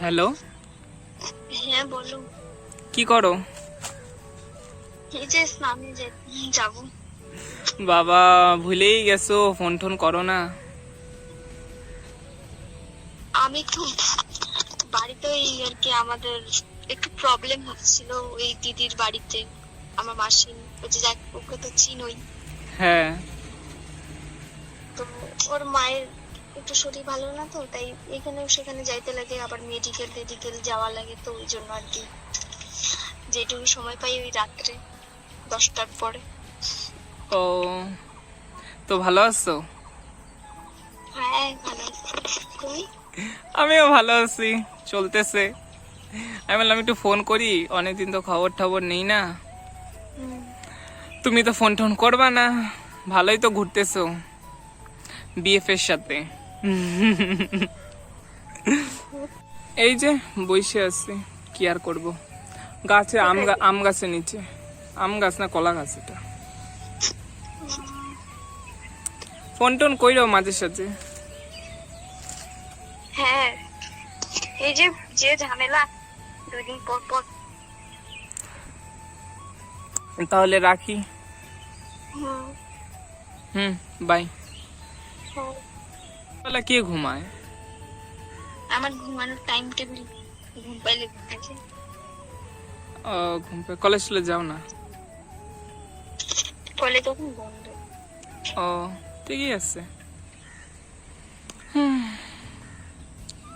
Hello. হ্যাঁ বলো। কি করো? এই যে স্নানে যে বাবা ভুলেই গেছো ফোন টোন করো না। আমি তো বাড়িতে ওই আর কি আমাদের একটু প্রবলেম হচ্ছিল ওই দিদির বাড়িতে। আমার মাসি ওই যে যাক ওকে তো চিনই। হ্যাঁ। তো ওর মায়ের একটু শরীর ভালো না তো তাই এখানেও সেখানে যাইতে লাগে আবার মেডিকেল টেডিকেল যাওয়া লাগে তো ওই জন্য আর কি। যেটুকু সময় পাই ওই রাত্রে দশটার পরে। ও তো ভালো আছো? হ্যাঁ ভালো তুমি? আমিও ভালো আছি চলতেছে। আমি বললাম একটু ফোন করি অনেকদিন তো খবর টবর নেই না। তুমি তো ফোন টোন করবা না ভালোই তো ঘুরতেছো বিএফ এর সাথে। এই যে বসে আছি কি আর করব? গাছে আম আম গাছের নিচে। আম গাছ না কলা গাছ এটা। ফোন টোন কইরো মাঝে সাঝে। হ্যাঁ এই যে যে ঝামেলা দুই দিন পর পর। তাহলে রাখি। হুম, হুম বাই। বেলা কে ঘুমায়? আমার ঘুমানোর টাইম টেবিল ঘুম পাইলে ঘুমাইছে ও, ঘুম পে কলেজ চলে যাও না? কলে তখন বন্ধ। ও ঠিকই আছে।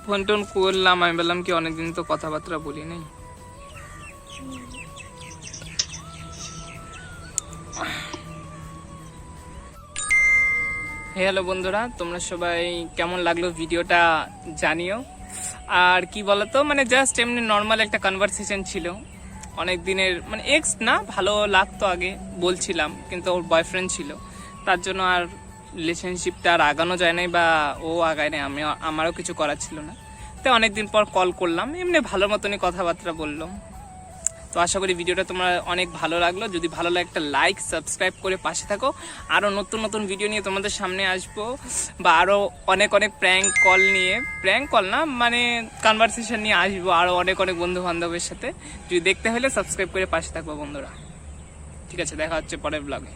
ফোন টোন করলাম আমি বললাম কি অনেকদিন তো কথাবার্তা বলি নাই। হ্যালো বন্ধুরা, তোমরা সবাই কেমন লাগল ভিডিওটা জানিও। আর কি বলতো মানে জাস্ট এমনি নর্মাল একটা কনভারসেশন ছিল। অনেক দিনের মানে এক্স না, ভালো লাগতো আগে, বলছিলাম, কিন্তু ওর বয়ফ্রেন্ড ছিল। তার জন্য আর রিলেশনশিপটা আর আগানো যায় নাই বা ও আগায় নাই, আমি, আমারও কিছু করার ছিল না। তাই অনেকদিন পর কল করলাম, এমনি ভালো মতনই কথাবার্তা বললাম তো আশা করি ভিডিওটা তোমার অনেক ভালো লাগল। যদি ভালো লাগে একটা লাইক সাবস্ক্রাইব করে পাশে থাকো। আরও নতুন নতুন ভিডিও নিয়ে তোমাদের সামনে আসব। বা আরও অনেক অনেক প্র্যাঙ্ক কল নিয়ে। প্র্যাঙ্ক কল না মানে কনভারসেশন নিয়ে আসব আরও অনেক অনেক বন্ধু বান্ধবের সাথে। যদি দেখতে হলে সাবস্ক্রাইব করে পাশে থাকব বন্ধুরা। ঠিক আছে, দেখা হচ্ছে পরের ব্লগে